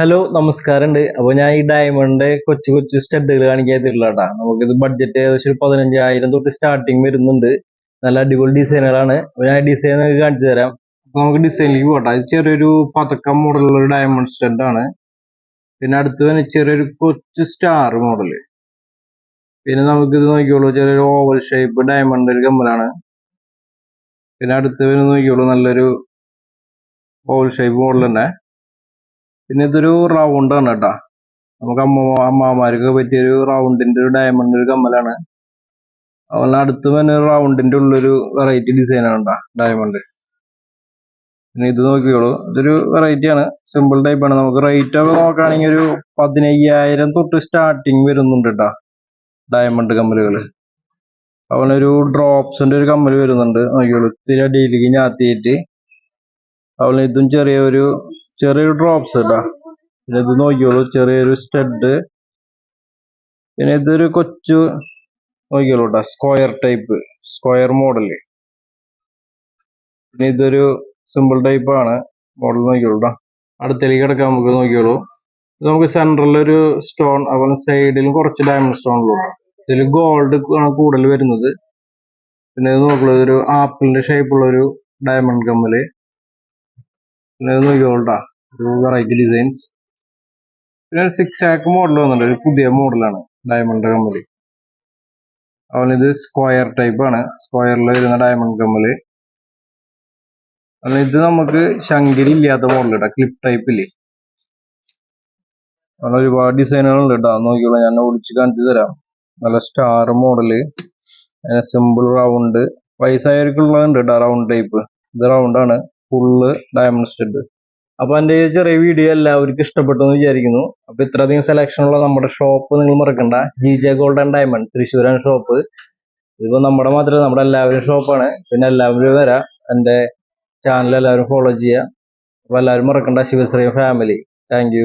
Hello നമസ്കാരമുണ്ട്. അപ്പോൾ ഞാൻ ഈ ഡയമണ്ട് കൊച്ചു കൊച്ചു സ്റ്റഡുകൾ കാണിക്കാത്തില്ല കേട്ടാ നമുക്കിത് ബഡ്ജറ്റ് ഏകദേശം പതിനഞ്ചായിരം തൊട്ട് സ്റ്റാർട്ടിങ് വരുന്നുണ്ട്. നല്ല അടിപൊളി ഡിസൈനുകളാണ് അപ്പോൾ ഞാൻ ഡിസൈൻ നിങ്ങൾക്ക് കാണിച്ചു തരാം. അപ്പോൾ നമുക്ക് ഡിസൈനിലേക്ക് പോട്ടെ. ഇത് ചെറിയൊരു പതക്കം മോഡലുള്ള ഒരു ഡയമണ്ട് ആണ്. പിന്നെ അടുത്ത് തന്നെ ചെറിയൊരു കൊച്ചു സ്റ്റാർ മോഡൽ പിന്നെ നമുക്കിത് നോക്കിയോളൂ ചെറിയൊരു ഓവൽ ഷേപ്പ് ഡയമണ്ട് ഒരു കമ്മലാണ്. പിന്നെ അടുത്ത് വരുന്ന നോക്കിയോളൂ നല്ലൊരു ഓവൽ ഷേപ്പ് മോഡൽ തന്നെ. പിന്നെ ഇതൊരു റൗണ്ട് ആണ് കേട്ടാ. നമുക്ക് അമ്മ അമ്മമാർക്ക് പറ്റിയൊരു റൗണ്ടിന്റെ ഒരു ഡയമണ്ട് ഒരു കമ്മലാണ്. അതുപോലെ അടുത്ത് തന്നെ റൗണ്ടിന്റെ ഉള്ളൊരു വെറൈറ്റി ഡിസൈൻ ആണ് ഡയമണ്ട് പിന്നെ ഇത് നോക്കിയോളൂ ഇതൊരു വെറൈറ്റി ആണ്. സിമ്പിൾ ടൈപ്പ് ആണ്. നമുക്ക് റേറ്റ് ഒക്കെ നോക്കുകയാണെങ്കിൽ ഒരു പതിനയ്യായിരം തൊട്ട് സ്റ്റാർട്ടിങ് വരുന്നുണ്ട് കേട്ടാ ഡയമണ്ട് കമ്മലുകൾ. അതുപോലെ ഒരു ഡ്രോപ്സിന്റെ ഒരു കമ്മൽ വരുന്നുണ്ട്. നോക്കിയോളൂ ഇത്തിരി അടിയിലേക്ക് ഞാത്തിയിട്ട് അതുപോലെ ഇതും ചെറിയൊരു ചെറിയൊരു ഡ്രോപ്സ് ഇടാ. പിന്നെ ഇത് നോക്കിയോളൂ ചെറിയൊരു സ്റ്റഡ് പിന്നെ ഇതൊരു കൊച്ചു നോക്കിയോളൂ കേട്ടോ സ്ക്വയർ ടൈപ്പ് സ്ക്വയർ മോഡൽ പിന്നെ ഇതൊരു സിമ്പിൾ ടൈപ്പ് ആണ്. മോഡൽ നോക്കിയോളൂ ട്ടാ. അടുത്തേക്ക് കിടക്കാൻ നമുക്ക് നോക്കിയോളൂ ഇത് നമുക്ക് സെൻട്രലിൽ ഒരു സ്റ്റോൺ അതുപോലെ സൈഡിലും കുറച്ച് ഡയമണ്ട് സ്റ്റോണുള്ളൂ ഇതിൽ ഗോൾഡ് ആണ് കൂടുതൽ വരുന്നത്. പിന്നെ ഇത് ഇതൊരു ആപ്പിളിന്റെ ഷേപ്പുള്ള ഒരു ഡയമണ്ട് കമ്മൽ. പിന്നെ ഇത് നോക്കിയോളൂ ഒരു വെറൈറ്റി ഡിസൈൻസ് പിന്നെ സിക്സ് ആക്ക് മോഡൽ വന്നിട്ടുണ്ട്. ഒരു പുതിയ മോഡലാണ് ഡയമണ്ട് കമ്മൽ. അതുപോലെ ഇത് സ്ക്വയർ ടൈപ്പ് ആണ്. സ്ക്വയറിൽ വരുന്ന ഡയമണ്ട് കമ്മൽ. അതുപോലെ ഇത് നമുക്ക് ശങ്കരി ഇല്ലാത്ത മോഡൽ കേട്ടോ ക്ലിപ്പ് ടൈപ്പ് ഇല്ലേ അങ്ങനെ ഒരുപാട് ഡിസൈനുകൾ ഉണ്ട് കേട്ടോ നോക്കിയോളൂ ഞാൻ ഒളിച്ച് കാണിച്ചു തരാം. നല്ല സ്റ്റാർ മോഡൽ സിമ്പിൾ റൗണ്ട് വയസ്സായവർക്കുള്ളതുണ്ട് കേട്ടോ റൗണ്ട് ടൈപ്പ് ഇത് റൗണ്ട് ആണ്. ഫുള്ള് ഡയമണ്ട് സ്റ്റഡ് അപ്പൊ എന്റെ ഈ ചെറിയ വീഡിയോ എല്ലാവർക്കും ഇഷ്ടപ്പെട്ടു എന്ന് വിചാരിക്കുന്നു. അപ്പൊ ഇത്രയധികം സെലക്ഷൻ ഉള്ള നമ്മുടെ ഷോപ്പ് നിങ്ങൾ മറക്കണ്ട. G J gold and diamond തൃശ്ശൂരാണ് ഷോപ്പ് ഇതിപ്പോ നമ്മുടെ മാത്രമല്ല നമ്മുടെ എല്ലാവരും ഷോപ്പാണ് പിന്നെ എല്ലാവരും വരാം. എന്റെ ചാനൽ എല്ലാവരും ഫോളോ ചെയ്യുക. അപ്പൊ എല്ലാവരും മറക്കണ്ട ശിവശ്രീ ഫാമിലി താങ്ക്